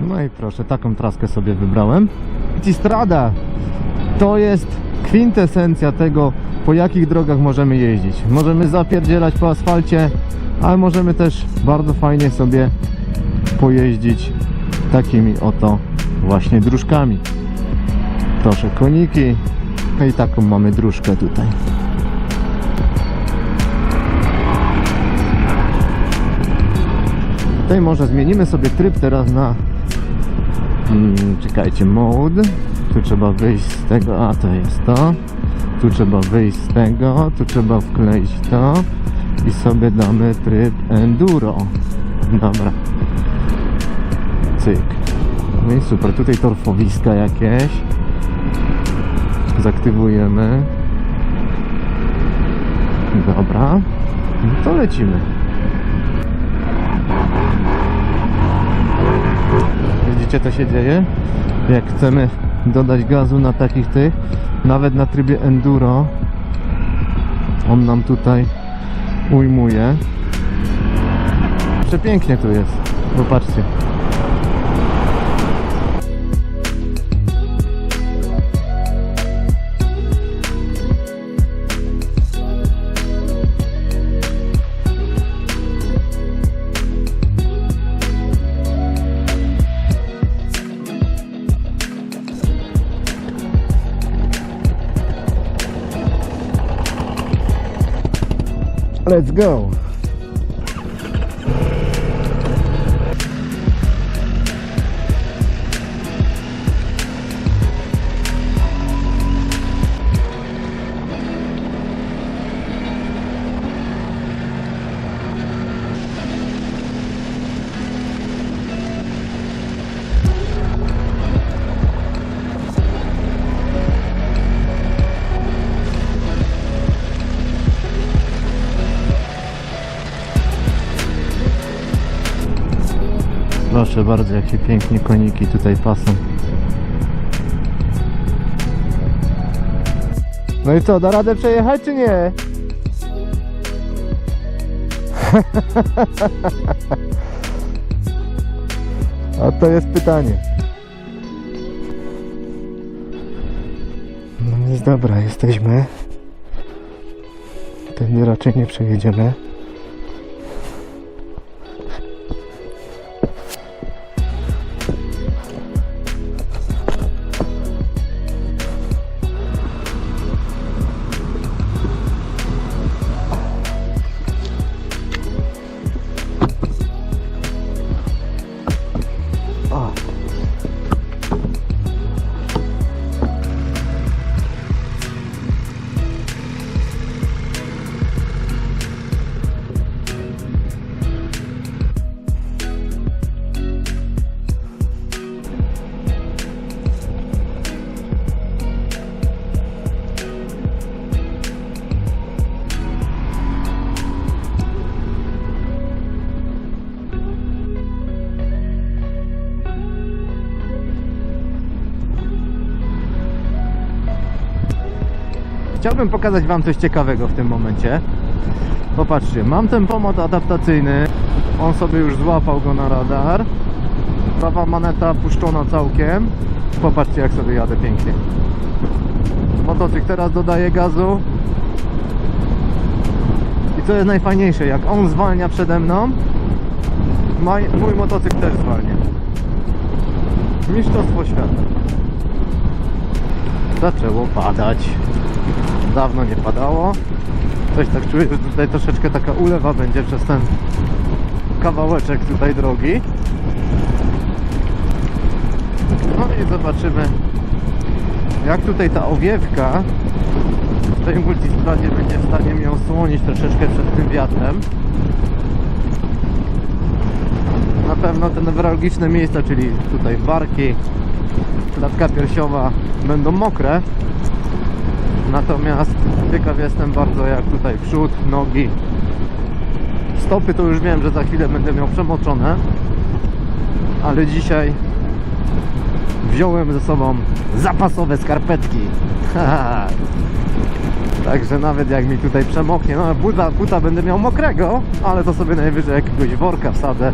No i proszę, taką traskę sobie wybrałem. Autostrada to jest kwintesencja tego, po jakich drogach możemy jeździć. Możemy zapierdzielać po asfalcie, ale możemy też bardzo fajnie sobie pojeździć takimi oto właśnie dróżkami. Proszę, koniki. No i taką mamy dróżkę tutaj. Tutaj może zmienimy sobie tryb teraz na mm, czekajcie, mode. Tu trzeba wyjść z tego, a to jest to. Tu trzeba wyjść z tego, tu trzeba wkleić to. I sobie damy tryb enduro. Dobra. Cyk. No i super, tutaj torfowiska jakieś. Zaktywujemy. Dobra. No to lecimy Widzicie co się dzieje? Jak chcemy dodać gazu na takich tych, nawet na trybie enduro, on nam tutaj ujmuje. Przepięknie tu jest. Popatrzcie. Let's go. Proszę bardzo, jak się pięknie koniki tutaj pasą. No i co, da radę przejechać czy nie? A to jest pytanie. No więc dobra, jesteśmy. Pewnie raczej nie przejedziemy. Chciałbym pokazać Wam coś ciekawego w tym momencie. Popatrzcie, mam ten pomoc adaptacyjny. On sobie już złapał go na radar. Prawa maneta puszczona całkiem. Popatrzcie, jak sobie jadę pięknie. Motocykl teraz dodaje gazu. I co jest najfajniejsze, jak on zwalnia przede mną, mój motocykl też zwalnia. Mistrzostwo świata. Zaczęło padać. Dawno nie padało. Coś tak czuję, że tutaj troszeczkę taka ulewa będzie przez ten kawałeczek tutaj drogi. No i zobaczymy jak tutaj ta owiewka w tej multistradzie będzie w stanie mnie osłonić troszeczkę przed tym wiatrem. Na pewno te newralgiczne miejsca, czyli tutaj barki, klatka piersiowa będą mokre. Natomiast ciekaw jestem bardzo jak tutaj przód, nogi. Stopy to już wiem, że za chwilę będę miał przemoczone. Ale dzisiaj wziąłem ze sobą zapasowe skarpetki. Także nawet jak mi tutaj przemoknie, no buta, buta będę miał mokrego, ale to sobie najwyżej jakiegoś worka wsadzę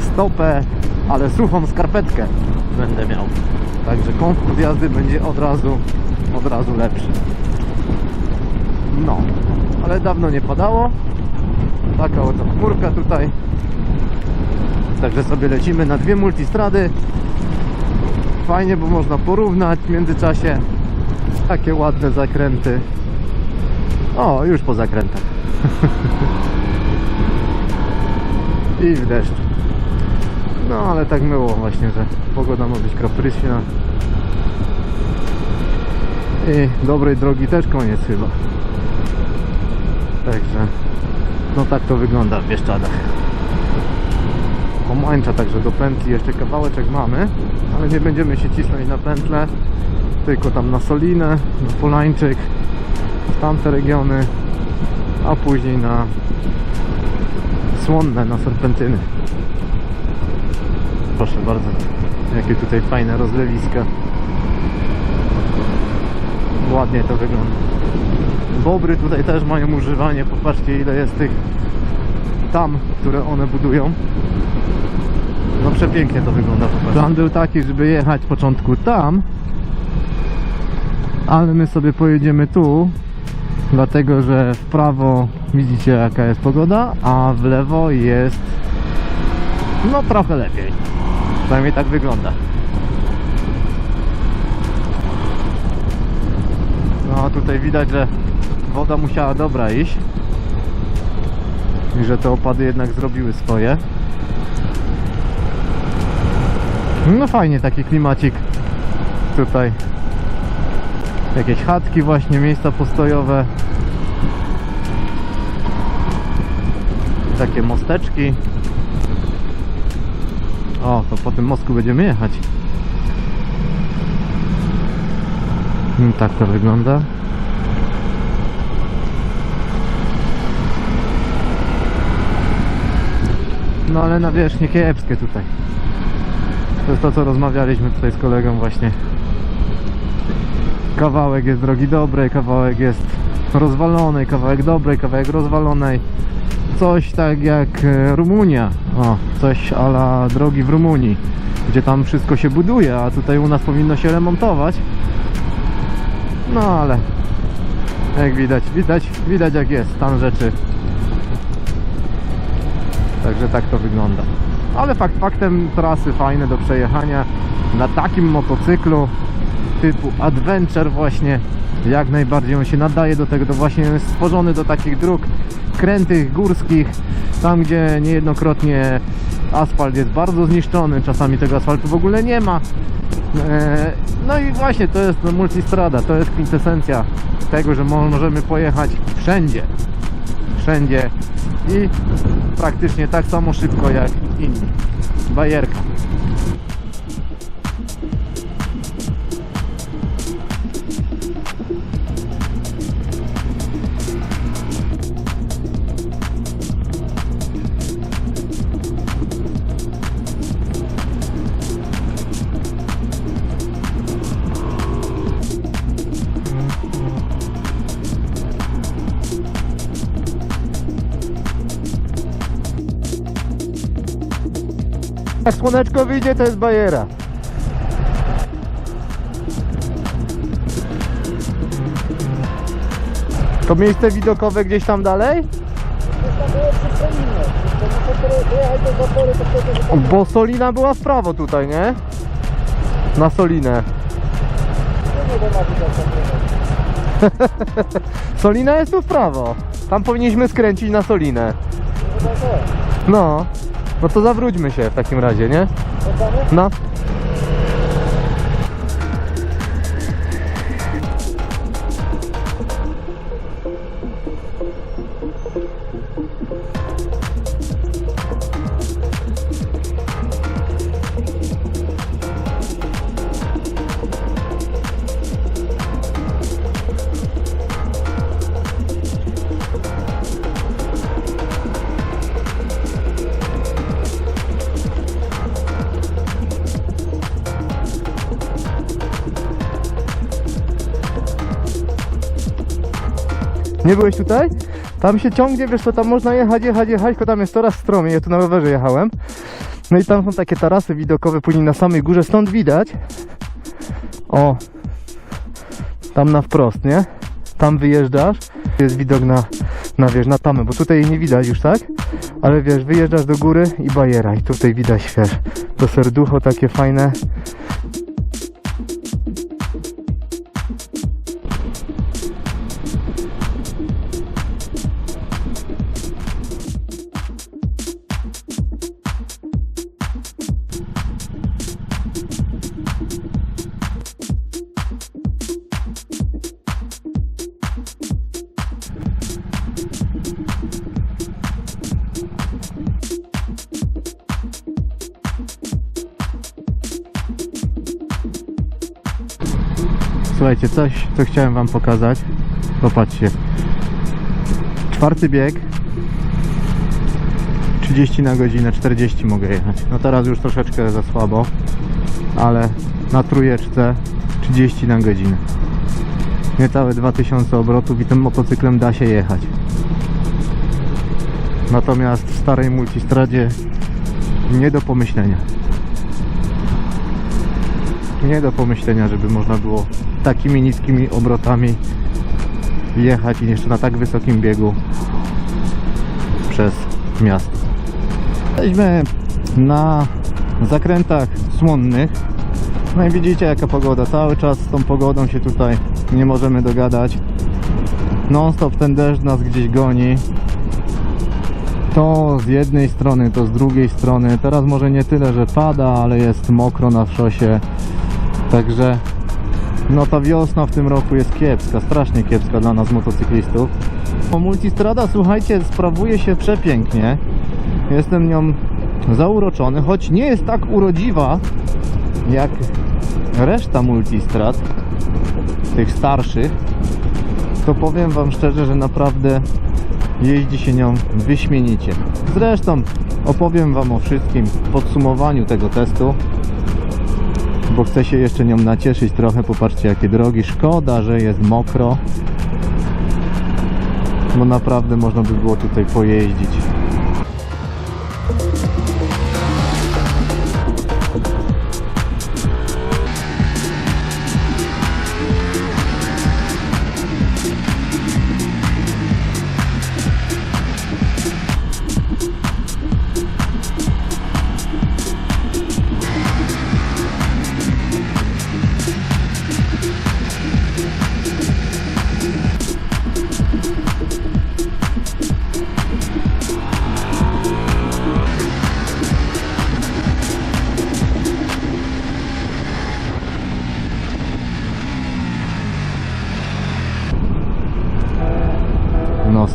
stopę, ale suchą skarpetkę będę miał. Także komfort jazdy będzie od razu, od razu lepszy. No, ale dawno nie padało. Taka oto chmurka tutaj. Także sobie lecimy na dwie multistrady. Fajnie, bo można porównać w międzyczasie. Takie ładne zakręty. O, już po zakrętach. I w deszcz. No, ale tak było właśnie, że pogoda ma być kapryśna. I dobrej drogi też koniec chyba. Także, no tak to wygląda w Bieszczadach. Pomarańcza także do pętli jeszcze kawałeczek mamy, ale nie będziemy się cisnąć na pętlę, tylko tam na Solinę, na Polańczyk, w tamte regiony, a później na Słonne, na Serpentyny. Proszę bardzo, jakie tutaj fajne rozlewiska. Ładnie to wygląda. Bobry tutaj też mają używanie, popatrzcie ile jest tych tam, które one budują. No przepięknie to wygląda. popatrzcie. Plan był taki, żeby jechać w początku tam, ale my sobie pojedziemy tu, dlatego że w prawo widzicie jaka jest pogoda, a w lewo jest no trochę lepiej. Przynajmniej tak wygląda. No tutaj widać, że woda musiała dobra iść i że te opady jednak zrobiły swoje. No fajnie taki klimacik tutaj. Jakieś chatki właśnie, miejsca postojowe. Takie mosteczki. O, to po tym mostku będziemy jechać. No, tak to wygląda. No ale nawierzchnie kiepskie tutaj. To jest to co rozmawialiśmy tutaj z kolegą właśnie. Kawałek jest drogi dobrej, kawałek jest rozwalonej, kawałek dobrej, kawałek rozwalonej. Coś tak jak e, Rumunia. O, coś ala drogi w Rumunii, gdzie tam wszystko się buduje, a tutaj u nas powinno się remontować. No ale jak widać, widać, widać jak jest stan rzeczy. Także tak to wygląda. Ale fakt faktem trasy fajne do przejechania na takim motocyklu typu Adventure właśnie jak najbardziej on się nadaje do tego, to właśnie jest stworzony do takich dróg krętych, górskich, tam gdzie niejednokrotnie asfalt jest bardzo zniszczony, czasami tego asfaltu w ogóle nie ma. E, No i właśnie to jest multistrada, to jest kwintesencja tego, że mo- możemy pojechać wszędzie, wszędzie i praktycznie tak samo szybko jak inni. Bajerka. Jak słoneczko wyjdzie, to jest bajera. To miejsce widokowe gdzieś tam dalej? Bo Solina była w prawo tutaj, nie? Na Solinę. Solina jest tu w prawo. Tam powinniśmy skręcić na Solinę. No. No to zawróćmy się w takim razie, nie? No. Nie byłeś tutaj? Tam się ciągnie, wiesz co, tam można jechać, jechać, jechać, tylko tam jest coraz stromiej, ja tu na rowerze jechałem. No i tam są takie tarasy widokowe później na samej górze, stąd widać. O, tam na wprost, nie? Tam wyjeżdżasz, jest widok na, na wiesz, na tamę, bo tutaj jej nie widać już, tak? Ale wiesz, wyjeżdżasz do góry i bajera i tutaj widać, wiesz, to serducho takie fajne. Słuchajcie, coś, co chciałem wam pokazać. Popatrzcie. Czwarty bieg. 30 na godzinę, 40 mogę jechać. No teraz już troszeczkę za słabo, ale na trójeczce 30 na godzinę. Niecałe 2000 obrotów i tym motocyklem da się jechać. Natomiast w starej multistradzie nie do pomyślenia. Nie do pomyślenia, żeby można było takimi niskimi obrotami jechać i jeszcze na tak wysokim biegu przez miasto. Jesteśmy na zakrętach słonnych. No i widzicie jaka pogoda. Cały czas z tą pogodą się tutaj nie możemy dogadać. Non stop ten deszcz nas gdzieś goni. To z jednej strony, to z drugiej strony. Teraz może nie tyle, że pada, ale jest mokro na szosie. Także no ta wiosna w tym roku jest kiepska, strasznie kiepska dla nas motocyklistów. O Multistrada, słuchajcie, sprawuje się przepięknie. Jestem nią zauroczony, choć nie jest tak urodziwa jak reszta multistrad, tych starszych, to powiem wam szczerze, że naprawdę jeździ się nią wyśmienicie. Zresztą opowiem wam o wszystkim w podsumowaniu tego testu bo chcę się jeszcze nią nacieszyć trochę. Popatrzcie jakie drogi. Szkoda, że jest mokro. Bo naprawdę można by było tutaj pojeździć.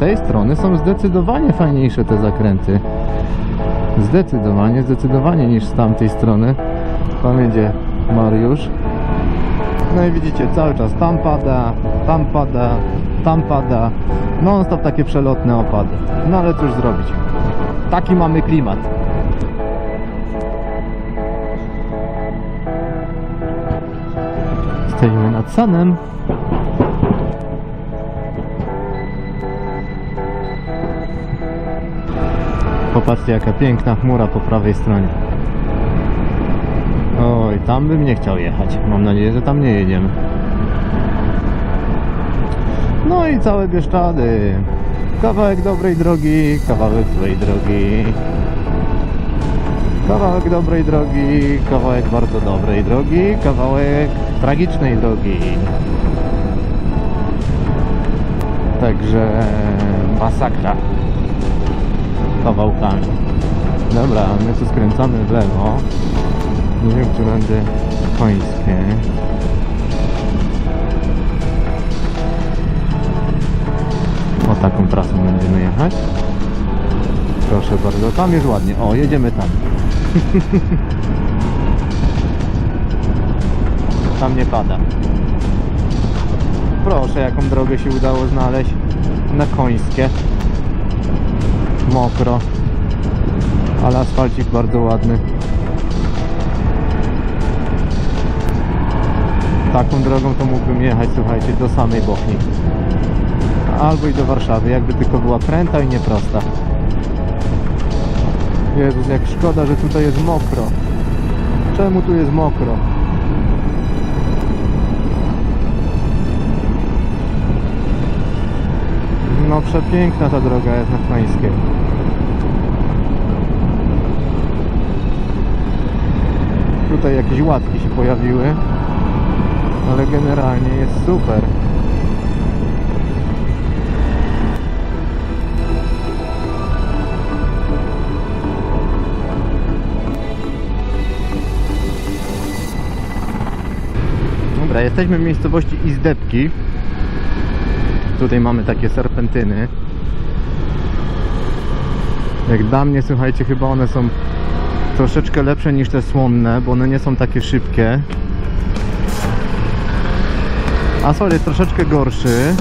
Tej strony są zdecydowanie fajniejsze te zakręty. Zdecydowanie, zdecydowanie niż z tamtej strony. Tam jedzie Mariusz. No i widzicie, cały czas tam pada, tam pada, tam pada. Non stop takie przelotne opady. No ale cóż zrobić. Taki mamy klimat. Stoimy nad Sanem. Popatrzcie jaka piękna chmura po prawej stronie. Oj, tam bym nie chciał jechać. Mam nadzieję, że tam nie jedziemy. No i całe Bieszczady. Kawałek dobrej drogi, kawałek złej drogi. Kawałek dobrej drogi, kawałek bardzo dobrej drogi, kawałek tragicznej drogi. Także masakra kawałkami. Dobra, my tu skręcamy w lewo. Nie wiem, czy będę końskie. O taką trasą będziemy jechać. Proszę bardzo, tam jest ładnie. O, jedziemy tam. tam nie pada. Proszę, jaką drogę się udało znaleźć na końskie mokro ale asfalcik bardzo ładny taką drogą to mógłbym jechać słuchajcie do samej Bochni albo i do Warszawy jakby tylko była pręta i nieprosta Jezus, jak szkoda, że tutaj jest mokro. Czemu tu jest mokro? Przepiękna ta droga jest na Knańskiej. Tutaj jakieś łatki się pojawiły, ale generalnie jest super. Dobra, jesteśmy w miejscowości Izdebki. Tutaj mamy takie serpentyny. Jak dla mnie, słuchajcie, chyba one są troszeczkę lepsze niż te słomne, bo one nie są takie szybkie. Asfalt jest troszeczkę gorszy,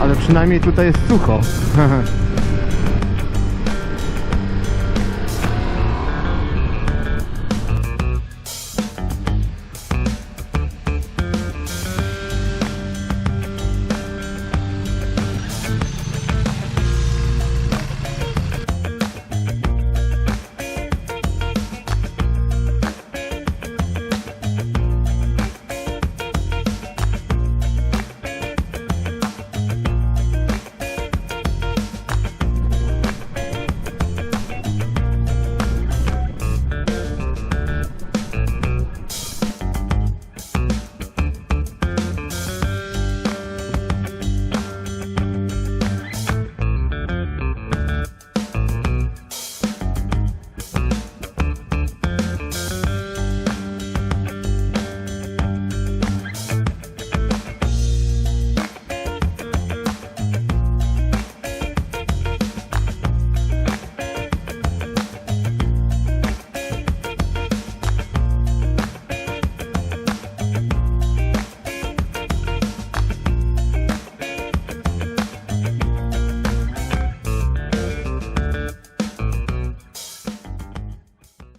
ale przynajmniej tutaj jest sucho.